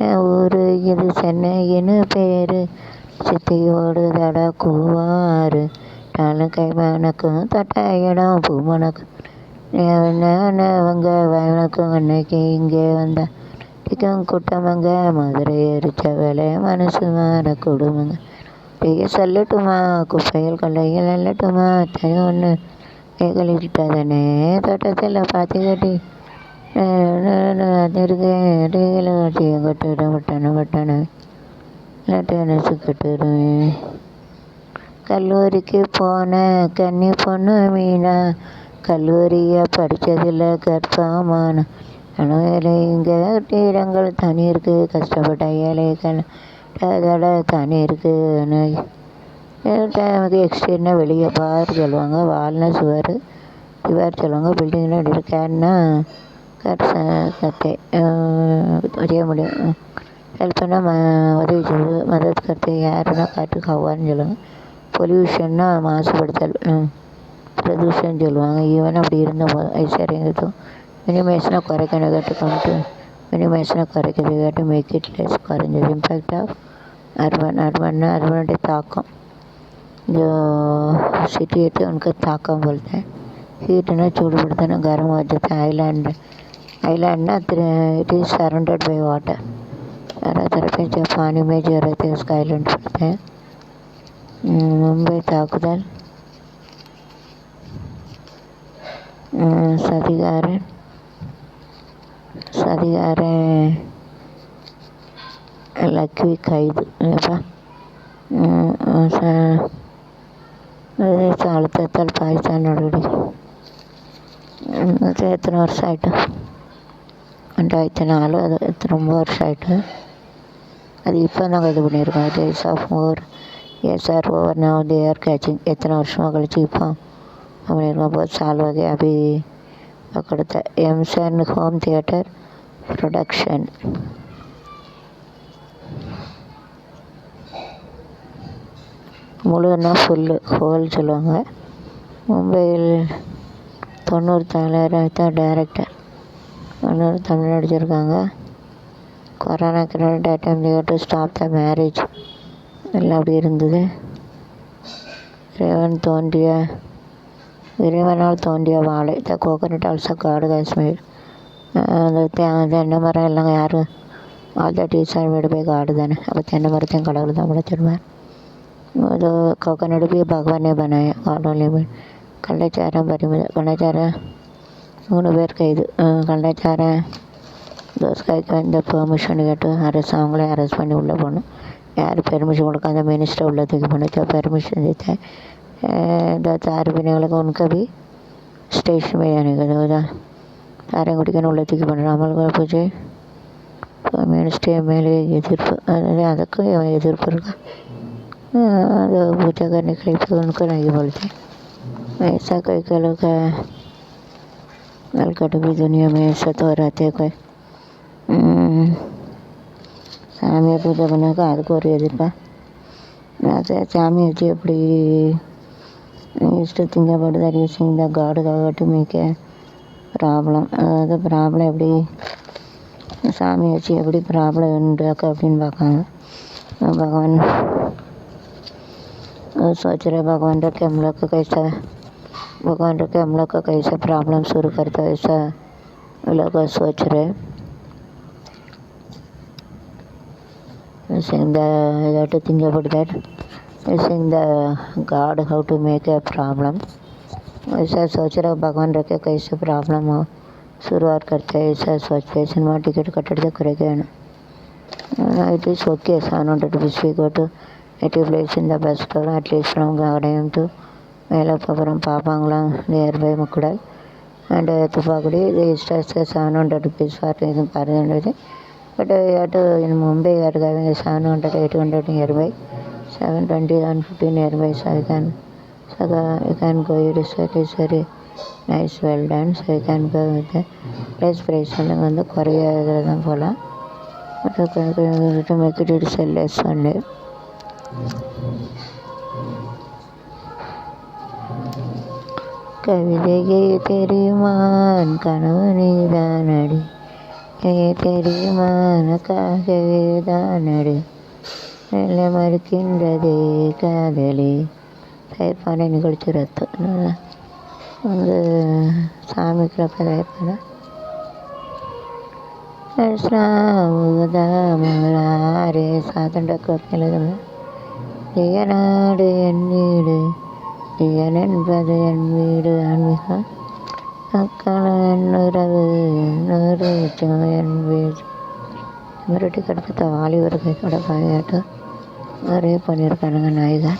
ஊர் இது சென்னையின் பேர். சித்தியோடு தட கூவாறு நாளும் கை மணக்கும் தொட்ட இடம் பூ மணக்கும் அவங்க வணக்கம் அன்னைக்கு இங்கே வந்தா. டிக்கும் கூட்டமங்க மதுரை எரிச்ச வேலை மனசு மாற கொடுமங்க. சொல்லட்டுமா? குப்பைகள் கொள்ளையில் அல்லட்டுமா? தனி ஒன்று கைகளிட்டதனே தோட்டத்தில் பார்த்து கட்டி இருக்கேன் இடையில டீயும் கட்டுறேன் கட்டுறேன் கல்லூரிக்கு போனேன் கன்னி பொண்ணு மீனா. கல்லூரியை படித்ததில் கற்பமான. வேலை இங்கே இடங்கள் தனி இருக்குது கஷ்டப்பட்ட ஏழைகள் அதோட தனி இருக்குது டைமுக்கு எக்ஸ்டீரியர்னா வெளியே பார் சொல்லுவாங்க. வால்னா சுவர். சுவர் சொல்லுவாங்க பில்டிங்கில் அப்படி கேன்னா கட் கத்தை செய்ய முடியும் ஹெல்ப் பண்ணால் ம உதவி செய்வது மதத் கருத்து யாருன்னா காட்டு கவ்வான்னு சொல்லுவாங்க பொல்யூஷன்னா மாசுபடுத்தல் பிரதூஷன் சொல்லுவாங்க ஈவன் அப்படி இருந்த போதும் ஐஸ்வர்யங்கிறதும் மினிமேஷனை குறைக்கணும் கேட்டுக்கொண்டு மினிமேஷனை குறைக்கிறது கேட்டு மேக் இட் லெஸ் குறைஞ்சது இம்பேக்ட் ஆஃப் அர்பன் அர்பன்னா அர்பனுடைய தாக்கம் जो सिटी है उनका ताकम बोलते हैं हीट ना चूड़पड़ता गर्म हो जाता है आइलैंड ఇలా అన్న it is surrounded by water ఎలా తరఫు జపాన్ ఇమేజ్ ఎవరైతే స్కైలాండ్ పడితే ముంబై తాకుదల్ సదిగారే சதிகாரே லக்வி கைது இல்லைப்பா அழுத்தத்தால் பாய்ச்சான் நடவடிக்கை எத்தனை வருஷம் ஆகிட்டோம் ரெண்டாயிரத்தி நாலு அது ரொம்ப வருஷம் ஆகிட்டு அது இப்போ நாங்கள் இது பண்ணியிருக்கோம் days of more SR over நான் வந்து ஏர் கேட்சிங் எத்தனை வருஷமாக கழிச்சு இப்போ பண்ணியிருக்கோம் போது சால்வகை அபி கொடுத்த எம்சன் ஹோம் தியேட்டர் ப்ரொடக்ஷன் முழுன்னா ஃபுல்லு ஹோல் சொல்லுவாங்க. மும்பையில் தொண்ணூறு தலைவராக தான் டேரக்டர் கர்னூல் தமிழ் அடிச்சிருக்காங்க. Corona credit item Leo to stop the marriage எல்லாம் அப்படி இருந்தது. இறைவன் தோண்டிய இறைவனால் தோண்டிய வாழை. த கோகனட் ஆல்சோ காடு காஷ்மீர் அந்த தென்னை மரம் எல்லாம் யாரும் ஆல் த டீச்சர் வீடு போய் காடு தானே. அப்போ தென்னை மரத்தையும் கடவுள் தான் படைச்சிருவார் அது கோகனட் போய் பகவானே பனாய காடோலையும் கள்ளச்சாரம் பறிமுதல் பணச்சாரம் மூணு பேர் கைது கள்ளச்சாரம் தோஸ்காய்க்கு வந்து பெர்மிஷன் கேட்டு அரெஸ்ட் அவங்களே அரெஸ்ட் பண்ணி உள்ளே போகணும் யார் பெர்மிஷன் கொடுக்காத மினிஸ்டர் உள்ளே தூக்கி போனச்சா परमिशन देता है दो चार पीने वाले को उनका भी स्टेशन में जाने का दो சாரம் குடிக்கணும் உள்ள தூக்கி பண்ணுறோம் அமல்கள் பூஜை மினிஸ்டர் மேலே எதிர்ப்பு அதாவது அதுக்கும் எதிர்ப்பு இருக்கா जो पूजा करने के लिए उनको नहीं बोलते ऐसा कोई कह लोग अलकट भी दुनिया में ऐसा तो रहते कोई சாமியை பூஜை பண்ணாக்கா அதுக்கு ஒரு எதிர்ப்பா அது சாமி வச்சு எப்படி இஷ்ட திங்க but that using the card to make a problem அதாவது ப்ராப்ளம் எப்படி சாமி வச்சு எப்படி ப்ராப்ளம் உண்டாக்க அப்படின்னு பார்க்காங்க பகவான் सोच रहे भगवान रखे हम लोग को कैसा भगवान रखे हम लोग का कैसे प्रॉब्लम शुरू करता है, ऐसा लोग सोच रहे सिंग that God how to make a problem ऐसा सोच रहे भगवान रखे कैसे प्रॉब्लम हो, शुरुआत करते हैं, ऐसा सोचते सिनेमा टिकट कटेट तो करे गए it is okay seven hundred rupees we go to eighty place in the best at least from god to வேலை பார்க்குறோம் பார்ப்பாங்களாம் நியர்பை மக்கூடால் அண்டு துப்பாக்குடி இது இஸ்டாஸ்டர் செவன் ஹண்ட்ரட் ருபீஸ் ஃபார் இது பாருதுன்றது பட் யாட்டோ இன் மும்பை யாருக்காக இந்த seven hundred eight hundred nearby seven twenty one fifteen nearby so I can சகா ஐ கேன் கோ இட் சரி சரி nice well then so I can go with price price எல்லாம் வந்து குறையாதுல தான் போகலாம் but method it sell less ஒன்று கவிதையே தெரியுமான் கனவுனிதானடி ஏ தெரியுமா உனக்காகவே தானடி? நெல்லை மறுக்கின்றதே காதலி. தயப்பான நிகழ்ச்சி ரத்து. அதனால் வந்து சாமிக்குள்ள போய் தயப்பானேன் சாதண்ட கோப்பையில் தமிழ் நாடு என் வீடு தியன் என்பது என் வீடு ஆன்மீகம் மக்கள் என் உறவு நூறு என் வீடு. மிரட்டி கிடத்த வாலிபர் கைக்கோட பாயாட்டம் நிறைய பண்ணியிருக்கானுங்க நாய்கள்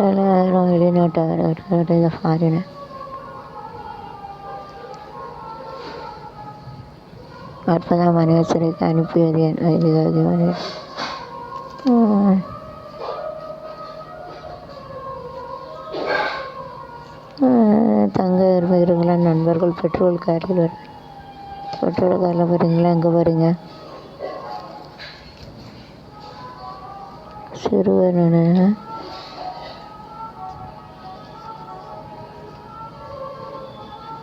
எல்லாரும் வெளிநாட்டு ஃபாரினர் அற்புதம் மனிதருக்கு அனுப்பியது என் வயது தங்க பாருங்களா நண்பர்கள் பெட்ரோல் காரில் வர பெட்ரோல் காரில் வரீங்களா அங்கே வரீங்க சிறுவனு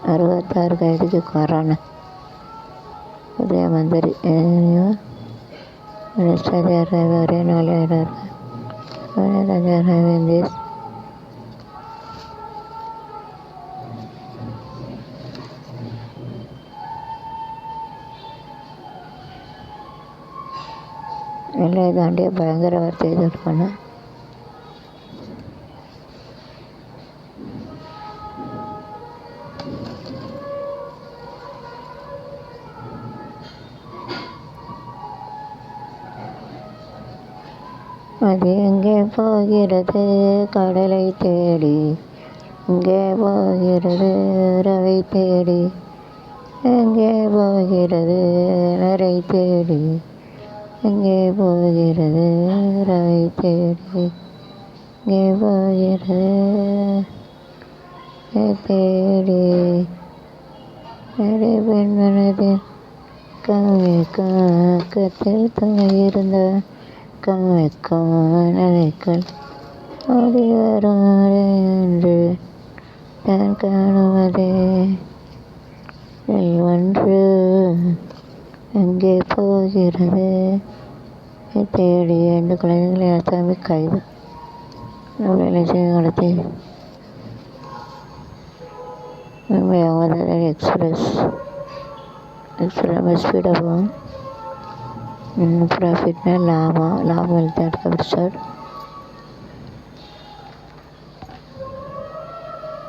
அறுபத்தாறு கைதுக்கு கொரோனா புதிய மந்திரி மினிஸ்டர் ஒரே நாள் இரண்டாயிரம் தேஸ் எல்லையை தாண்டிய பயங்கரவாதத்தை எதிர்ப்பான அது எங்கே போகிறது? கடலை தேடி. இங்கே போகிறது? ரவை தேடி. எங்கே போகிறது? நரை தேடி. எங்கே போகிறது? ரவை தேடி எங்கே போகிறது? தேடி நரை பெண் மனதில் கம்மி காக்கத்தில் தங்கியிருந்த வெக்கம் காணலைக்கள் ஓடி வரும் என்று நான் காணுவதே ஒன்று. எங்கே போகிறது? தேடி ரெண்டு குழந்தைகளை எல்லாமே கைது வேலை செய்ய நடத்தி எக்ஸ்பிரஸ் எக்ஸ்பிரஸ் ஸ்பீடாக போகும் ப்ராஃபிட்னா லாபம். லாபம் வெல்த் அடுத்த